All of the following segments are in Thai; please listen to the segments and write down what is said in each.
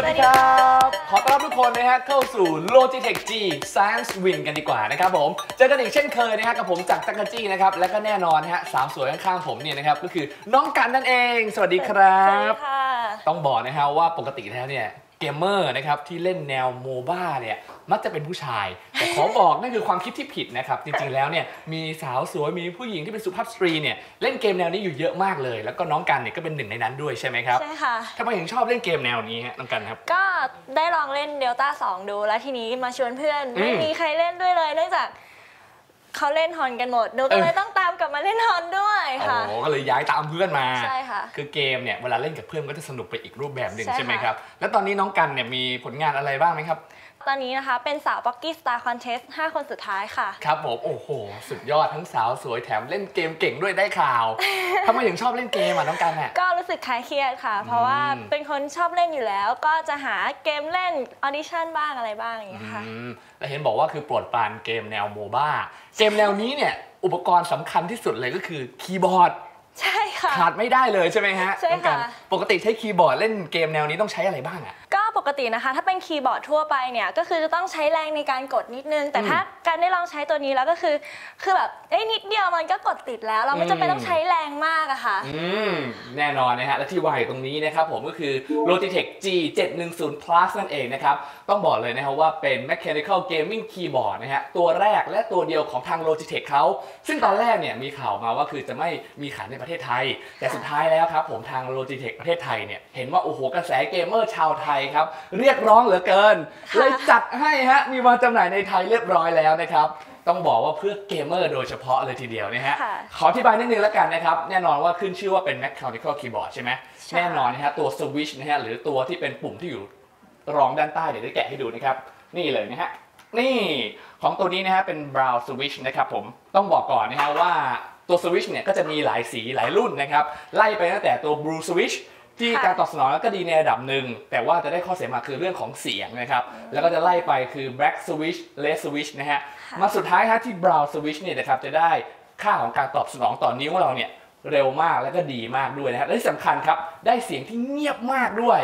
วัสดีครับ ขอต้อนรับทุกคนนะฮะเข้าสู่ Logitech G Science Win กันดีกว่านะครับผม เจอกันอีกเช่นเคยนะฮะกับผมจากจักรจี้นะครับ และก็แน่นอนนะฮะสาวสวยข้างๆผมเนี่ยนะครับก็คือน้องกันนั่นเอง สวัสดีครัสวัสดีบค่ะต้องบอกนะฮะว่าปกติแล้วเนี่ย เกมเมอร์นะครับที่เล่นแนวโมบ้าเนี่ยมักจะเป็นผู้ชาย แต่ขอบอกนั่นคือความคิดที่ผิดนะครับ จริงๆแล้วเนี่ยมีสาวสวยมีผู้หญิงที่เป็นสุภาพสตรีเนี่ยเล่นเกมแนวนี้อยู่เยอะมากเลย แล้วก็น้องกันเนี่ยก็เป็นหนึ่งในนั้นด้วยใช่ไหมครับใช่ค่ะทำไมถึงชอบเล่นเกมแนวนี้ฮะน้องกันครับ ก็ได้ลองเล่นเดลต้า2ดูแล้วทีนี้มาชวนเพื่อนอืมไม่มีใครเล่นด้วยเลยเนื่องจาก เขาเล่นฮอนกันหมดหนูก็เลยต้องตามกลับมาเล่นฮอนด้วยโอ้ค่ะโหก็เลยย้ายตามเพื่อนมาใช่ค่ะคือเกมเนี่ยเวลาเล่นกับเพื่อนก็จะสนุกไปอีกรูปแบบหนึ่งใช่ใช่ไหมค่ะครับ แล้วตอนนี้น้องกันเนี่ยมีผลงานอะไรบ้างไหมครับ ตอนนี้นะคะ เป็นสาวป๊อกกี้สตาร์คอนเทสต์5คนสุดท้ายค่ะ ครับผม โอ้โห สุดยอดทั้งสาวสวยแถมเล่นเกมเก่งด้วยได้ข่าวทำไมถึงชอบเล่นเกมอะน้องกันอะก็รู้สึกคลายเครียดค่ะ เพราะว่าอืมเป็นคนชอบเล่นอยู่แล้ว ก็จะหาเกมเล่นออดิชั่นบ้างอะไรบ้างอย่างเงี้ยค่ะอืมแล้วเห็นบอกว่าคือโปรดปรานเกมแนวโมบ้าเกมแนวนี้เนี่ยอุปกรณ์สำคัญที่สุดเลยก็คือคีย์บอร์ดใช่ค่ะขาดไม่ได้เลยใช่ไหมฮะใช่น้องกันค่ะปกติใช้คีย์บอร์ดเล่นเกมแนวนี้ต้องใช้อะไรบ้างอะก็ ปกตินะคะ ถ้าเป็นคีย์บอร์ดทั่วไปเนี่ยก็คือจะต้องใช้แรงในการกดนิดนึง แต่อืมถ้าการได้ลองใช้ตัวนี้แล้วก็คือ คือแบบเอ้ยนิดเดียวมันก็กดติดแล้ว เราไม่จำเป็นอืมต้องใช้แรงมากอะค่ะ อืมแน่นอนนะฮะ และที่วางอยู่ตรงนี้นะครับผมก็คือ Logitech G 710 Plus นั่นเองนะครับ ต้องบอกเลยนะครับว่าเป็น Mechanical Gaming Keyboard นะฮะ ตัวแรกและตัวเดียวของทาง Logitech เขา ซึ่งตอนแรกเนี่ยมีข่าวมาว่าคือจะไม่มีขายในประเทศไทย แต่สุดท้ายแล้วครับผมทาง Logitech ประเทศไทยเนี่ยเห็นว่าโอ้โหกระแสเกมเมอร์ชาวไทยครับเรียกร้องเหลือเกินค่ะเลยจัดให้ฮะมีวางจำหน่ายในไทยเรียบร้อยแล้วนะครับต้องบอกว่าเพื่อเกมเมอร์โดยเฉพาะเลยทีเดียวนะฮะค่ะขออธิบายนิดนึงแล้วกันนะครับ แน่นอนว่าขึ้นชื่อว่าเป็น mechanical keyboard ใช่ไหมใช่แน่นอนนะฮะตัว switch นะฮะหรือตัวที่เป็นปุ่มที่อยู่รองด้านใต้เดี๋ยวได้แกะให้ดูนะครับ นี่เลยนะฮะ นี่ของตัวนี้นะฮะเป็น brown switch นะครับผมต้องบอกก่อนนะฮะว่าตัว switch เนี่ยก็จะมีหลายสีหลายรุ่นนะครับ ไล่ไปตั้งแต่ตัว blue switch ที่ค่ะการตอบสนองก็ดีในระดับหนึ่ง แต่ว่าจะได้ข้อเสียมาคือเรื่องของเสียงนะครับ แล้วก็จะไล่ไปคือ black switch red switch นะฮะค่ะมาสุดท้ายฮะที่ brown switch เนี่ยนะครับจะได้ค่าของการตอบสนองต่อนิ้วเราเนี่ยเร็วมากแล้วก็ดีมากด้วยนะฮะและที่สำคัญครับได้เสียงที่เงียบมากด้วย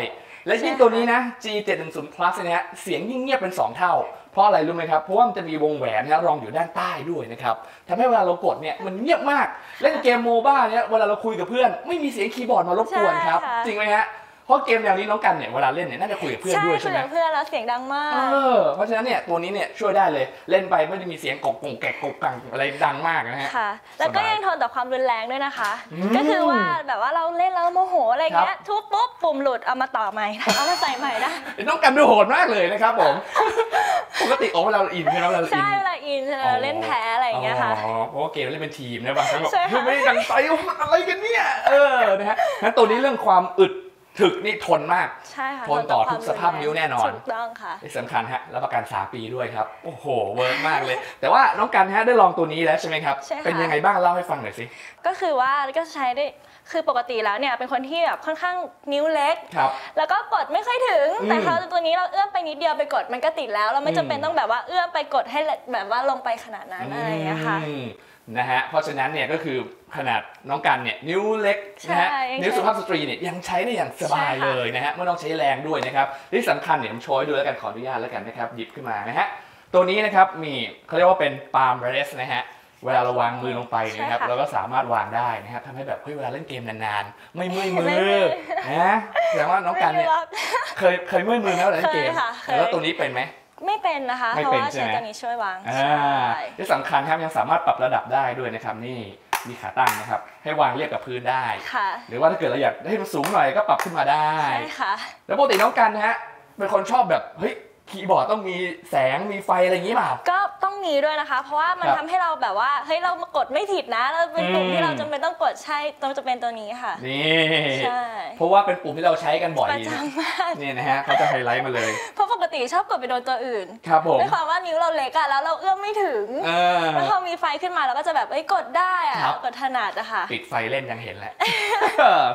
และยิ่งตัวนี้นะ G 7 1 0 Plus เนี่ยฮะเสียงยิ่งเงียบเป็น 2 เท่า เพราะอะไรรู้ไหมครับ เพราะว่ามันจะมีวงแหวนนะรองอยู่ด้านใต้ด้วยนะครับทำให้เวลาเรากดเนี่ยมันเงียบมาก เล่นเกมโมบ้าเนี่ยเวลาเราคุยกับเพื่อน ไม่มีเสียงคีย์บอร์ดมารบกวนครับใช่ค่ะจริงไหมฮะ เพราะเกมแนวนี้น้องกันเนี่ยเวลาเล่นเนี่ยน่าจะคุยกับเพื่อนใช่ด้วยคุใช่ยไหมกับเพื่อนแล้วเสียงดังมากเออเพราะฉะนั้นเนี่ยตัวนี้เนี่ยช่วยได้เลยเล่นไปไม่ได้มีเสียงกกงแกกกกกังอะไรดังมากนะฮะค่ะ แล้วก็สบายยังทนต่อความรุนแรงด้วยนะคะอืมก็คือว่าแบบว่าเราเล่นแล้วโมโหอะไรเงี้ยทุบปุ๊บปุ่มหลุดเอามาต่อใหม่เอามาใส่ใหม่ได้น้องกันดูโหดมากเลยนะครับผมปกติโอ้เวลาเราอินใช่ไหมเวลาเราอินใช่เวลาอินเวลาเล่นแพ้อะไรอย่างเงี้ยค่ะอ๋อเพราะว่าเกมเล่นเป็นทีมนะบางครั้งแบบใช่ค่ะเฮ้ยไม่ได้ดังใจโอ้มันอะไรกันเนี่ยเออนะฮะงั้นตัวนี้เรื่องความอึด ถึกนี่ทนมาก ใช่ค่ะทนต่อทุกสภาพนิ้วแน่นอนถูกต้องค่ะที่สำคัญฮะรับประกัน 3 ปีด้วยครับ โอ้โห เวิร์กมากเลย แต่ว่าน้องกันฮะได้ลองตัวนี้แล้วใช่ไหมครับใช่ค่ะเป็นยังไงบ้างเล่าให้ฟังหน่อยสิก็คือว่าก็ใช้ได้คือปกติแล้วเนี่ยเป็นคนที่แบบค่อนข้างนิ้วเล็กครับแล้วก็กดไม่ค่อยถึงอืมแต่พอตัวนี้เราเอื้อมไปนิดเดียวไปกดมันก็ติดแล้ว เราไม่จำเป็นอืมต้องแบบว่าเอื้อมไปกดให้แบบว่าลงไปขนาดนั้นอะไรอย่างเงี้ยค่ะอืม นะฮะเพราะฉะนั้นเนี่ยก็คือขนาดน้องกันเนี่ยนิ้วเล็กนะฮะใช่ยังใช้นิ้วสุภาพสตรีเนี่ยยังใช้ได้อย่างสบายใช่ค่ะเลยนะฮะไม่ต้องใช้แรงด้วยนะครับที่สำคัญเนี่ยผมโชว์ให้ดูแล้วกันขออนุญาตแล้วกันนะครับหยิบขึ้นมานะฮะตัวนี้นะครับมีเขาเรียกว่าเป็นปาล์มเรสนะฮะเวลาเราวางมือลงไปเนยนะครับเราก็สามารถวางได้นะครับทำให้แบบเฮ้ยเวลาเล่นเกมนานๆ ไม่เมื่อยมืไม่เมื่ออยนะแสดงว่าน้องกันเนี่ยไม่รู้ว่าเคยเคยเมื่อยมือไหมเวลาเล่นเกมเคยค่ะเคยแล้วตัวนี้เป็นไหม ไม่เป็นนะคะ ไม่เพราะเป็นว่าใช่ใช้ไหม ตัวนี้ช่วยวางอ่าใช่ที่สำคัญครับยังสามารถปรับระดับได้ด้วยนะครับนี่มีขาตั้งนะครับ ให้วางเรียบกับพื้นได้ ค่ะหรือว่าถ้าเกิดเราอยากให้มันสูงหน่อยก็ปรับขึ้นมาได้ ใช่ค่ะ แล้วปกติน้องกันนะฮะเป็นคนชอบแบบเฮ้ย คีย์บอร์ดต้องมีแสงมีไฟอะไรอย่างนี้เปล่าก็ต้องมีด้วยนะคะ เพราะว่ามันครับทำให้เราแบบว่าเฮ้ยเรามากดไม่ผิดนะเราเป็นปุ่มอืม ที่เราจำเป็นต้องกดใช่ต้องจะเป็นตัวนี้ค่ะ นี่ ใช่เพราะว่าเป็นปุ่มที่เราใช้กันบ่อยประจำมากนี่นะฮะเขาจะไฮไลท์มาเลย เพราะปกติชอบกดไปโดนตัวอื่นครับผมด้วยความว่านิ้วเราเล็กอะแล้วเราเอื้อมไม่ถึงเออ แล้วพอมีไฟขึ้นมาเราก็จะแบบเอ้ยกดได้อะครับ กดถนัดอะค่ะ ปิดไฟเล่นยังเห็นแล้ว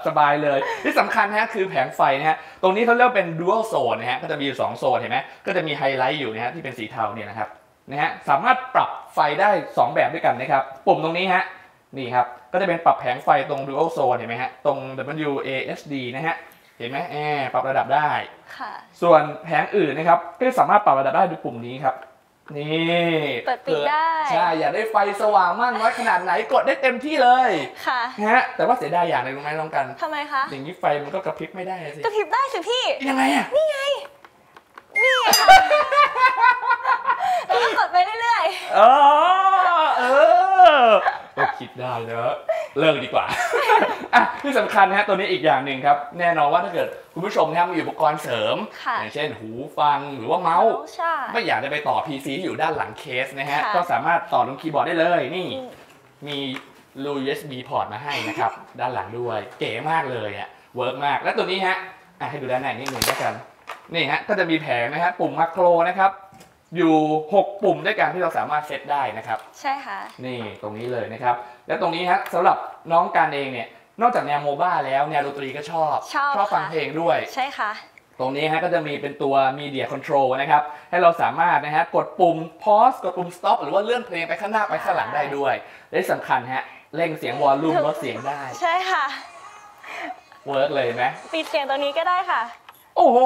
สบายเลย ที่สำคัญนะฮะคือแผงไฟนะฮะ ตรงนี้เขาเรียกว่าเป็น dual zone นะฮะ ก็จะมีอยู่สองโซนเห็นไหมก็จะมีไฮไลท์อยู่นะฮะที่เป็นสีเทาเนี่ยนะครับนะฮะสามารถปรับไฟได้ 2 แบบด้วยกันนะครับ ปุ่มตรงนี้ฮะนี่ครับก็จะเป็นปรับแผงไฟตรง dual zone เห็นไหมฮะตรง WASD นะฮะเห็นไหมแอบปรับระดับได้ค่ะส่วนแผงอื่นนะครับก็สามารถปรับระดับได้ด้วยปุ่มนี้ครับ นี่เปิดปิดได้ใช่อยากได้ไฟสว่างมากน้อยขนาดไหนกดได้เต็มที่เลยค่ะนะฮะแต่ว่าเสียดายอย่างหนึงรู้ไหมน้องกันทำไมคะอย่างนี้ไฟมันก็กระพริบไม่ได้สิกระพริบได้สิพี่ยังไงอะนี่ไงนี่ไงค่ะ แล้วก็กดไปเรื่อยเออเออก็คิดได้เนอะเลิกดีกว่าอะที่สำคัญนะฮะตัวนี้อีกอย่างหนึ่งครับ แน่นอนว่าถ้าเกิดคุณผู้ชมนะครับมีอุปกรณ์เสริมค่ะอย่างเช่นหูฟังหรือว่าๆเมาส์ ใช่ ไม่อยากจะไปต่อ PC ที่อยู่ด้านหลังเคสนะฮะ ค่ะ ก็สามารถต่อลงคีย์บอร์ดได้เลยนี่อืมมีรู USB พอร์ตมาให้นะครับ ด้านหลังด้วย เก๋มากเลยอะ เวิร์กมาก และตัวนี้ฮะอะให้ดูด้านในนิดหนึ่งแล้วกัน นี่ฮะก็จะมีแผงนะฮะปุ่มมาโครนะครับอยู่ 6 ปุ่มด้วยกันที่เราสามารถเซตได้นะครับ ใช่ค่ะ นี่ตรงนี้เลยนะครับ และตรงนี้ฮะสำหรับน้องการเองเนี่ยนอกจากแนวโมบ้าแล้วแนวดนตรีก็ชอบชอบชอบฟังค่ะเพลงด้วย ใช่ค่ะ ตรงนี้ฮะก็จะมีเป็นตัว Media Control นะครับ ให้เราสามารถนะฮะกดปุ่ม pause กดปุ่ม stop หรือว่าเลื่อนเพลงไปข้างหน้าไปข้างหลังได้ด้วย และที่สำคัญฮะเร่งเสียงวอลลุ่มลดเสียงได้ ใช่ค่ะ เวิร์กเลยไหมปิดเสียงตรงนี้ก็ได้ค่ะ โอ้โห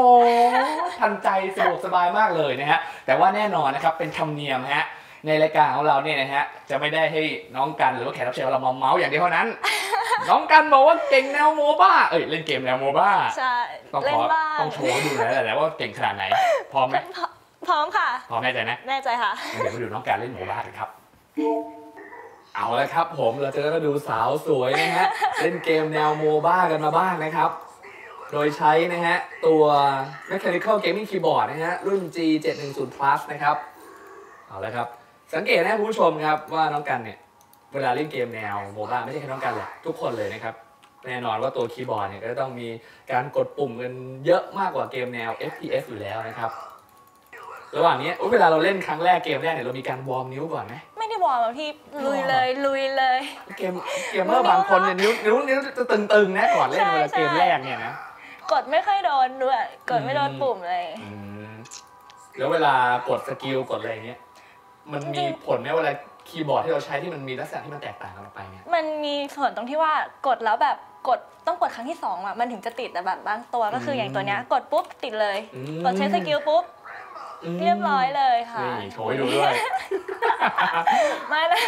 ทันใจสะดวกสบายมากเลยนะฮะแต่ว่าแน่นอนนะครับเป็นธรรมเนียมฮะในรายการของเราเนี่ยนะฮะจะไม่ได้ให้น้องกันหรือว่าแขกรับเชิญของเรามาเมาส์อย่างเดียวเท่านั้น น้องกันบอกว่าเก่งแนวโมบ้าเอ้ยเล่นเกมแนวโมบ้าใช่ต้องเล่ขนอบ้างต้องโชว์ให้ดูหน่อยแหละว่าเก่งขนาดไหนพร้อมไหมพร้อมค่ะพร้อมแน่ใจนะแน่ใจค่ะเดี๋ยวมาดูน้องการเล่นโมบ้ากันครับ เอาละครับผมเราจะได้ดูสาวสวยนะฮะเล่นเกมแนวโมบ้ากันมาบ้างนะครับ โดยใช้นะฮะ ตัว Mechanical Gaming Keyboard นะฮะ รุ่น G710 Plus นะครับ เอาละครับ สังเกตนะคุณผู้ชมครับว่าน้องกันเนี่ย เวลาเล่นเกมแนวโมบ้าไม่ใช่แค่น้องกันหรอกทุกคนเลยนะครับ แน่นอนว่าตัวคีย์บอร์ดเนี่ยก็จะต้องมีการกดปุ่มกันเยอะมากกว่าเกมแนว FPS อยู่แล้วนะครับ ระหว่างนี้อุ๊ยเวลาเราเล่นครั้งแรกเกมแรกเนี่ยเรามีการวอร์มนิ้วก่อนไหมไม่ได้วอร์มอะพี่ลุยเลยลุยเลย เกมเกมเมอร์บางคนเนี่ยนิ้วนิ้วนิ้วจะตึงๆนะก่อนเล่นใช่เวลาเกมใช่แรกเนี่ยนะ กดไม่ค่อยโดนด้วยกดไม่โดนอืมปุ่มเลย อืมแล้วเวลากดสกิลกดอะไรอย่างเงี้ย มันมีผลไหมเวลาคีย์บอร์ดที่เราใช้ที่มันมีลักษณะที่มันแตกต่างกันออกไปเนี่ยมันมีส่วนตรงที่ว่ากดแล้วแบบกดต้องกดครั้งที่สองอะมันถึงจะติดแต่แบบบางตัวก็คืออย่างตัวเนี้ยกดปุ๊บติดเลย อืมกดใช้สกิลปุ๊บมเรียบร้อยเลยค่ะ นี่โชว์ให้ดูด้วย ไม่เลย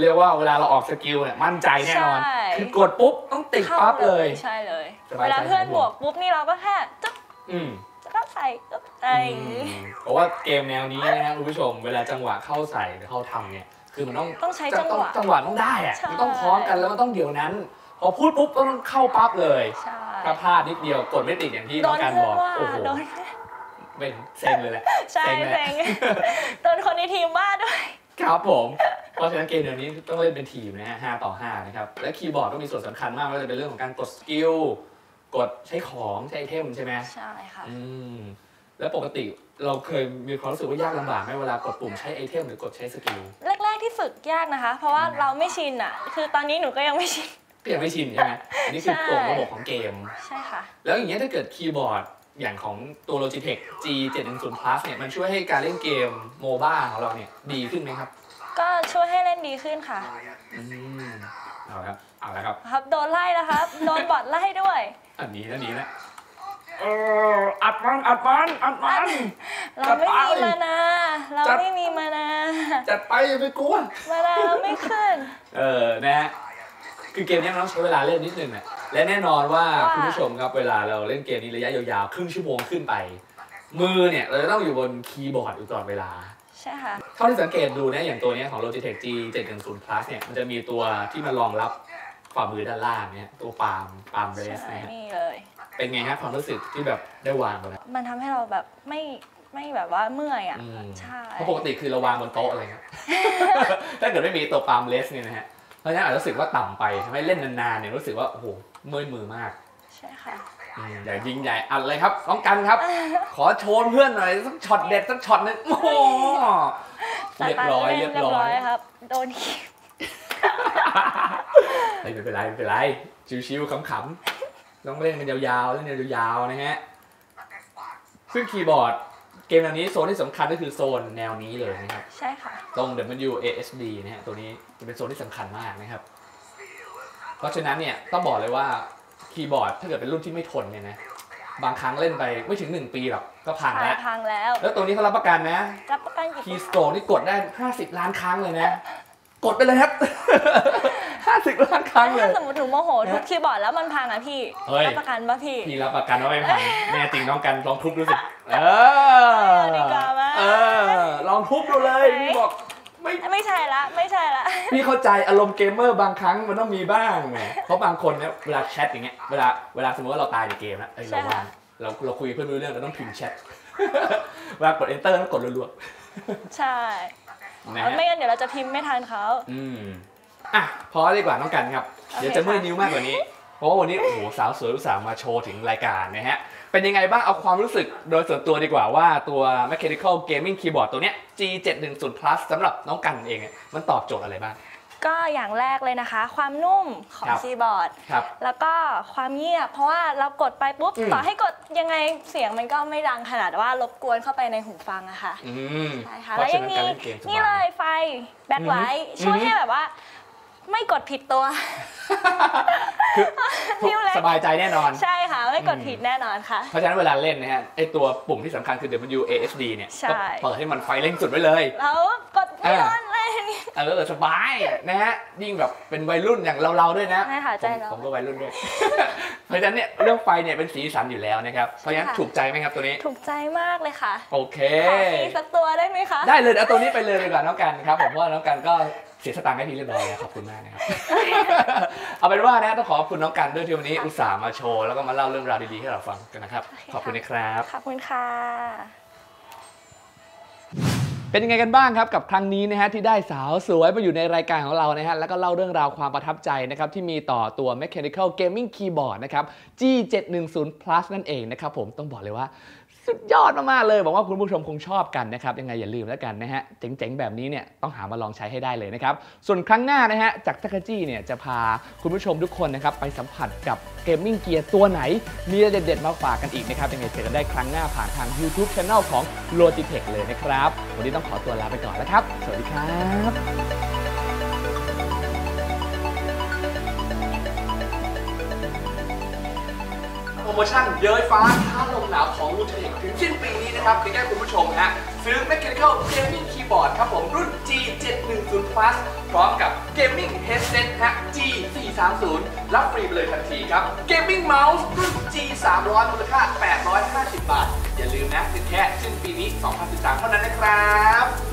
เรียกว่าเวลาเราออกสกิลเนี่ยมั่นใจแน่นอน ใช่ คือกดปุ๊บต้องติดปั๊บเลย ใช่เลย สบายใจ เวลาเพื่อนหายห่บวงวกปุ๊บนี่เราก็แค่จึ๊บอืมแล้วก็ใส่จึ๊บอะไรอย่างงี้เพราะว่าเกมแนวนี้นะฮะคุณผู้ชม เวลาจังหวะเข้าใส่หรือเข้าทำเนี่ย คือมันต้องต้องใช้จังหวะ จังหวะต้องได้อะใช่ มันต้องพร้อมกันแล้วมันต้องเดี๋ยวนั้น พอพูดปุ๊บต้องเข้าปั๊บเลยใช่ถ้าพลาดนิดเดียวกดไม่ติดอย่างที่โดน้องนการเพื่บอนอก ว่าโอ้โหโดนเป็นเซ็งเลยแหละ ใช่เซ็งเลยเซ็งโดนคนในทีมว่าด้วย ครับผมเพ ราะฉะนั้นเกมเดี๋ยวนี้ต้องเล่นเป็นทีมนะฮะห้าต่อห้านะครับ และคีย์บอร์ดก็มีส่วนสำคัญมากไม่ว่าจะเป็นเรื่องของการกดสกิล กดใช้ของใช้ไอเทมใช่ไหมใช่ค่ะอืมแล้วปกติเราเคยมีความรู้สึกว่ายากลำบากไหมเวลากดปุ่มใช้ไอเทมหรือกดใช้สกิล แรก ๆ ที่ฝึกยากนะคะ เพราะว่าเราไม่ชินอะ คือตอนนี้หนูก็ยังไม่ชิน ก็ยังไม่ชินใช่ไหมอันนี้คือใช่กฎระบบของเกม ใช่ค่ะ แล้วอย่างเงี้ยถ้าเกิดคีย์บอร์ดอย่างของตัว Logitech G710 Plus เนี่ยมันช่วยให้การเล่นเกมโมบ้าของเราเนี่ยดีขึ้นไหมครับ ก็ช่วยให้เล่นดีขึ้นค่ะ อืมเอาละครับเอาละครับ ครับโดนไล่นะครับ โดนบอทไล่ด้วย อันนี้นะนี้นะเอออัดมันอัดมันอัดมันเราไม่มีจัดไปมานา เราจัดไม่มีมานา จัดไปอย่าไปกลัว มานาเราไม่ขึ้น เออนะฮะคือเกมเนี้ยมันต้องใช้เวลาเล่นนิดนึงอะและแน่นอนว่าว่าคุณผู้ชมครับเวลาเราเล่นเกมนี้ระยะยาวๆครึ่งชั่วโมงขึ้นไป มือเนี่ยเราจะต้องอยู่บนคีย์บอร์ดอยู่ตลอดเวลา ใช่ค่ะ เท่าที่สังเกตดูนะอย่างตัวเนี้ยของ Logitech G 710 Plus เนี่ยมันจะมีตัวที่มันรองรับฝ่ามือด้านล่างเนี่ยตัวปาล์มปาล์มเรสใช่นะฮะนี่เลย เป็นไงฮะความรู้สึกที่แบบได้วางบนนั้นมันทำให้เราแบบไม่ไม่แบบว่าเมื่อยอะ อืมใช่ เพราะปกติคือเราวางบนโต๊ะอะไรเงี้ย ถ้าเกิดไม่มีตัวปาล์มเลสเนี่ยนะฮะเพราะฉะนั้นอาจจะรู้สึกว่าต่ำไปทำให้เล่นนานๆเนี่ยรู้สึกว่าโอ้โหเมื่อยมือมาก ใช่ค่ะ อืมใหญ่ยิงใหญ่อัดเลยครับน้องกันครับ ขอโชว์เพื่อนหน่อยสักช็อตเด็ดสักช็อตหนึงโอ้โหเรียบร้อยสาเรียบร้อยครับ โดนขีดเฮ้ยไม่เป็นไรไม่เป็นไรชิวๆขำๆต้องเล่นกันยาวๆเล่นกันยาวๆนะฮะซึ่งคีย์บอร์ดเกมแนวนี้โซนที่สำคัญก็คือโซนแนวนี้เลยนะครับใช่ค่ะตรง WASD นะฮะตัวนี้จะเป็นโซนที่สำคัญมากนะครับ เพราะฉะนั้นเนี่ยต้องบอกเลยว่า คีย์บอร์ดถ้าเกิดเป็นรุ่นที่ไม่ทนเนี่ยนะบางครั้งเล่นไปไม่ถึง 1 ปีหรอกก็พังใช่แล้ว พังแล้ว แล้วตัวนี้เขารับประกันนะ รับประกันกี่คีสโตนี่กดได้ 50 ล้านครั้งเลยนะ กดไปเลยครับ 50 ล้านครั้งเลยถ้าสมมติหนูโมโหทุบคีย์บอร์ดแล้วมันพังอะพี่เฮ้ยรับประกันป่ะพี่ พี่รับประกันว่าไม่พังแน่จริงน้องกันลองทุบดูสิ เออดีกว่าไหมเออลองทุบดูเลยพี่บอก ไม่ไม่ใช่ละไม่ใช่ละพี่เข้าใจอารมณ์เกมเมอร์บางครั้งมันต้องมีบ้างไงเพราะบางคนเนี่ยเวลาแชทอย่างเงี้ยเวลาเวลาสมมติว่าเราตายในเกมนะเอ้ยใช่เราค่ะวางเราเราคุยกับเพื่อนไม่รู้เรื่องเราต้องพิมพ์แชทเวลากด enter ต้องกดรัวใช่ๆนะไม่ฮะงั้นเดี๋ยวเราจะพิมพ์ไม่ทันเขาอืมอะพอดีกว่าน้องกันครับโอเคเดี๋ยวจะเมื่อยค่ะนิ้วมากกว่านี้ เพราะว่าวันนี้โอ้โหสาวสวยอุตส่าห์มาโชว์ถึงรายการนะฮะ เป็นยังไงบ้างเอาความรู้สึกโดยส่วนตัวดีกว่าว่าตัว Mechanical Gaming Keyboard ตัวเนี้ย G710 Plus สำหรับน้องกันเองเนี่ยมันตอบโจทย์อะไรบ้าง ก็อย่างแรกเลยนะคะ ความนุ่มของครับคีย์บอร์ด ครับแล้วก็ความเงียบ เพราะว่าเรากดไปปุ๊บ อืม ต่อให้กดยังไงเสียงมันก็ไม่ดังขนาดว่ารบกวนเข้าไปในหูฟังอะค่ะอืมใช่ค่ะเพแล้วราะยัฉะงนั้นมีการเล่นเกมสนี่บาเลยยไฟแบ็คไลท์อือฮึช่วยอือฮึให้แบบว่า ไม่กดผิดตัวคือนิ้วเล็กสบายใจแน่นอน ใช่ค่ะ ไม่กดผิดแน่นอนค่ะ เพราะฉะนั้นเวลาเล่นนะฮะไอตัวปุ่มที่สำคัญคือ WASD เนี่ยใช่ก็เปิดให้มันไฟเร่งสุดไว้เลย แล้วกดไม่อ่าโดนเลยนี่เออสบายนะฮะยิ่งแบบเป็นวัยรุ่นอย่างเราๆด้วยนะใช่ค่ะใจผมเราผมก็วัยรุ่นด้วยเพราะฉะนั้นเนี่ยเรื่องไฟเนี่ยเป็นสีสันอยู่แล้วนะครับเพราะฉะนั้นค่ะถูกใจไหมครับตัวนี้ ถูกใจมากเลยค่ะ โอเคขอฟรีสักตัวได้ไหมคะได้เลยเอาตัวนี้ไปเลยดีกว่าน้องกันครับผมเพราะว่าน้องกันก็ เสียสตางค์ให้พี่เรียบร้อยแล้วขอบคุณมากนะครับ เอาเป็นว่านะต้องขอขอบคุณน้องกันด้วยที่วันนี้อุตส่าห์มาโชว์แล้วก็มาเล่าเรื่องราวดีๆให้เราฟังกันนะครับ ขอบคุณนะครับ ขอบคุณค่ะ เป็นยังไงกันบ้างครับกับครั้งนี้นะฮะที่ได้สาวสวยมาอยู่ในรายการของเรานะฮะแล้วก็เล่าเรื่องราวความประทับใจนะครับที่มีต่อตัว Mechanical Gaming Keyboard นะครับ G710 Plus นั่นเองนะครับผมต้องบอกเลยว่า สุดยอดมากๆเลยหวังว่าคุณผู้ชมคงชอบกันนะครับ ยังไงอย่าลืมแล้วกันนะฮะ เจ๋งๆ แบบนี้เนี่ยต้องหามาลองใช้ให้ได้เลยนะครับ ส่วนครั้งหน้านะฮะ จากทักจี้เนี่ยจะพาคุณผู้ชมทุกคนนะครับไปสัมผัสกับเกมมิ่งเกียร์ตัวไหน มีเด็ดๆ มาฝากกันอีกนะครับ ยังไงเจอกันได้ครั้งหน้าผ่านทาง YouTube Channel ของ Logitech เลยนะครับ วันนี้ต้องขอตัวลาไปก่อนแล้วครับ สวัสดีครับ โปรโมชั่นเย้ยฟ้าท้าลมหนาวของ Logitech ถึงสิ้นปีนี้นะครับเพียงแค่คุณผู้ชมฮะซื้อ Mechanical Gaming Keyboard ครับผมรุ่น G710 Plus พร้อมกับ Gaming Headset ฮะ G430 รับฟรีไปเลยทันทีครับ Gaming Mouse รุ่น G300 มูลค่า 850 บาท อย่าลืมนะถึงแค่สิ้นปีนี้ 2013 เท่านั้นนะครับ